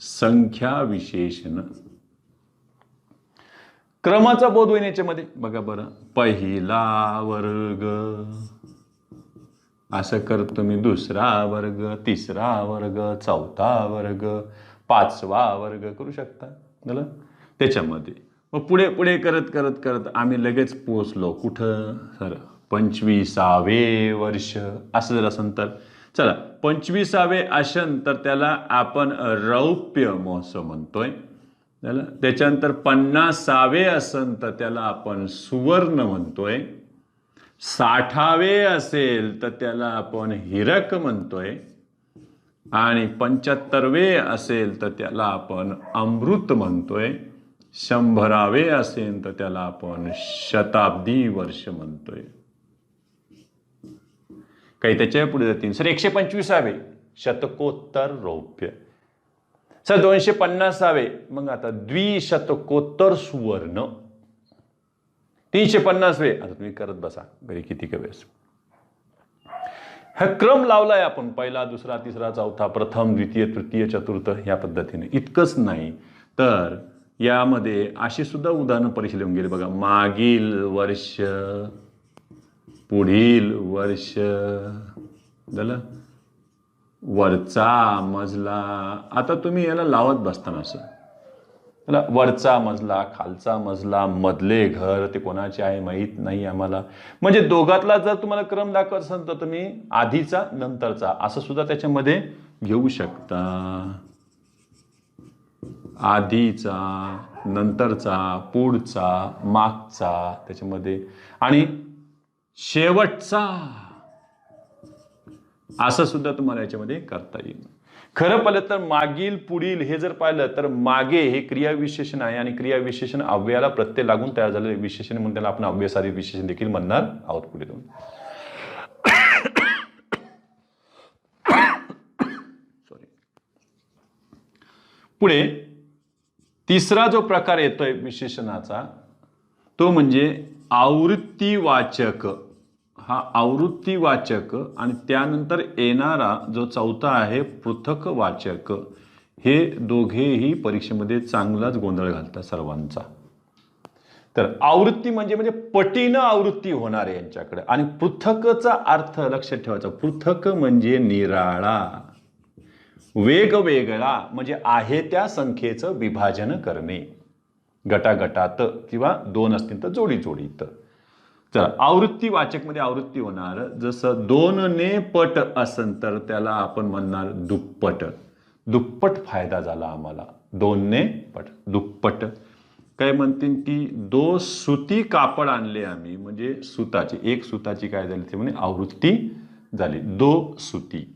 संख्या विशेषण. क्रमाचा बोध होईल याच्यामध्ये बघा बरं. पहिला वर्ग. असं करतो मी दुसरा वर्ग तिसरा वर्ग चौथा वर्ग पाचवा वर्ग. करू शकता? झालं त्याच्यामध्ये. मग पुढे पुढे करत करत करत आम्ही लगेच पोचलो कुठं? सर पंचवीसावे वर्ष. असं जर असेल तर चला पंचवीसावे असन तर त्याला आपण रौप्य महोत्सव म्हणतोय. त्याला त्याच्यानंतर पन्नासावे असन तर त्याला आपण सुवर्ण म्हणतोय. साठावे असेल तर त्याला आपण हिरक म्हणतोय. आणि पंच्याहत्तरवे असेल तर त्याला आपण अमृत म्हणतोय. शंभरावे असेल तर त्याला आपण शताब्दी वर्ष म्हणतोय. काही त्याच्या पुढे जातील. सर एकशे पंचवीसावे. शतकोत्तर रौप्य. सर दोनशे पन्नासावे. मग आता द्विशतकोत्तर सुवर्ण. तीनशे पन्नासवे. आता तुम्ही करत बसा. घरी किती वेळेस? हा क्रम लावलाय आपण. पहिला दुसरा तिसरा चौथा प्रथम द्वितीय तृतीय चतुर्थ या पद्धतीने. इतकंच नाही. तर यामध्ये अशी सुद्धा उदाहरणं परीक्षा लिहून गेली बघा. मागील वर्ष पुढील वर्ष. झालं? वरचा मजला. आता तुम्ही याला लावत बसताना असं. त्याला वरचा मजला खालचा मजला मधले घर ते कोणाचे आहे माहीत नाही आम्हाला. म्हणजे दोघातला जर तुम्हाला क्रम दाखवत असेल तर तुम्ही आधीचा नंतरचा असं सुद्धा त्याच्यामध्ये घेऊ शकता. आधीचा नंतरचा पुढचा मागचा त्याच्यामध्ये. आणि शेवटचा. असं सुद्धा तुम्हाला याच्यामध्ये करता येईल. खरं पाहिलं तर मागील पुढील हे जर पाहिलं तर मागे हे क्रिया विशेषण आहे आणि क्रिया विशेषण अव्ययाला प्रत्यय लागून तयार झालेलं विशेषण म्हणून त्याला आपण अव्ययसारी विशेषण देखील म्हणणार आहोत पुढे दोन सॉरी पुढे तिसरा जो प्रकार येतोय विशेषणाचा तो म्हणजे आवृत्तीवाचक. हा आवृत्तीवाचक आणि त्यानंतर येणारा जो चौथा आहे पृथक वाचक हे दोघेही परीक्षेमध्ये चांगलाच गोंधळ घालतात सर्वांचा. तर आवृत्ती म्हणजे म्हणजे पटीनं आवृत्ती होणार आहे यांच्याकडे. आणि पृथकचा अर्थ लक्षात ठेवायचा. पृथक म्हणजे निराळा. वेगवेगळा म्हणजे आहे त्या संख्येचं विभाजन करणे. गटागटात किंवा दोन असतील तर जोडी जोडीत चला आवृत्ती वाचकमध्ये आवृत्ती होणार. जसं दोनने पट असन तर त्याला आपण म्हणणार दुप्पट. दुप्पट फायदा झाला आम्हाला. दोनने पट दुप्पट. काय म्हणतील की दो सुती कापड आणले आम्ही म्हणजे सुताची. एक सुताची काय झाली ते म्हणजे आवृत्ती झाली. दो सुती.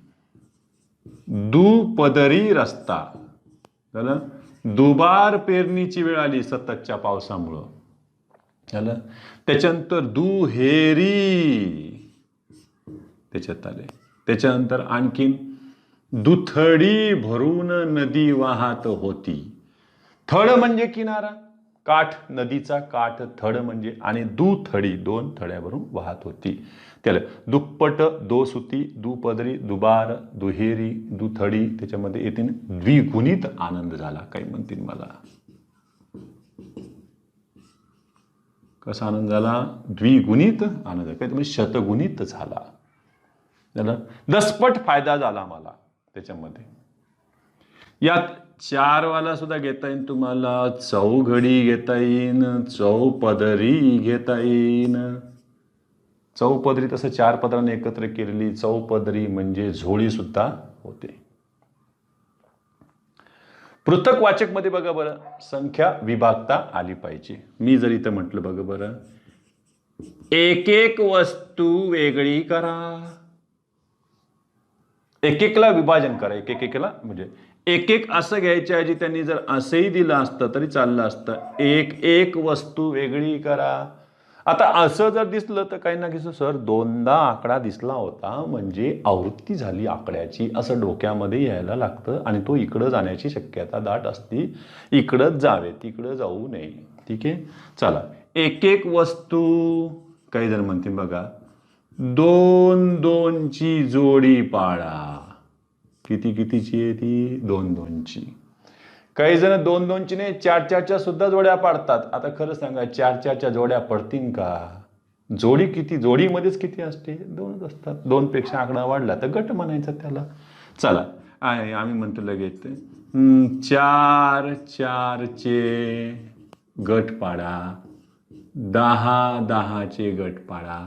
दुपदरी रस्ता. झालं? दुबार पेरणीची वेळ आली सततच्या पावसामुळं. झालं. त्याच्यानंतर दुहेरी त्याच्यात आले त्याच्यानंतर आणखीन दुथडी भरून नदी वाहत होती. थड म्हणजे किनारा काठ नदीचा काठ थड म्हणजे आणि दुथडी दोन थड्यावरून वाहत होती. त्याला दुप्पट दोसुती दुपदरी दुबार दुहेरी दुथडी त्याच्यामध्ये येतील द्विगुणित आनंद झाला काही म्हणतील मला. कसा आनंद झाला? द्विगुणित आनंद. काय म्हणजे शतगुणित झाला. झालं? दसपट फायदा झाला मला त्याच्यामध्ये. यात चारवाला सुद्धा घेता येईल तुम्हाला. चौघडी घेता येईन. चौपदरी घेता येईन. चौपदरी तसं चार पदराने एकत्र केलेली चौपदरी म्हणजे झोळी सुद्धा होते. पृथक वाचकमध्ये बघा बरं. संख्या विभागता आली पाहिजे. मी जर इथं म्हटलं बघा बरं. एक एक वस्तू वेगळी करा. एक एकला विभाजन करा. एक एक एकला म्हणजे एक एक असं घ्यायच्या ऐवजी त्यांनी जर असंही दिलं असतं तरी चाललं असतं. एक एक वस्तू वेगळी करा. आता असं जर दिसलं तर काही ना काही सर दोनदा आकडा दिसला होता म्हणजे आवृत्ती झाली आकड्याची असं डोक्यामध्ये यायला लागतं आणि तो इकडं जाण्याची शक्यता दाट असती. इकडंच जावे तिकडं जाऊ नये. ठीक आहे? चला. एक एक वस्तू. काही जण म्हणतील बघा दोन दोनची जोडी पाळा. किती कितीची आहे ती? दोन दोनची. काही जण दोन दोनची नाही चार चारच्या सुद्धा जोड्या पाडतात. आता खरं सांगा चार चारच्या जोड्या पडतील का? जोडी किती जोडीमध्येच किती असते? दोनच असतात. दोनपेक्षा आकडा वाढला तर गट म्हणायचा त्याला. चला आहे आम्ही म्हणतो लगेच चार चारचे गट पाडा. दहा दहाचे गट पाडा.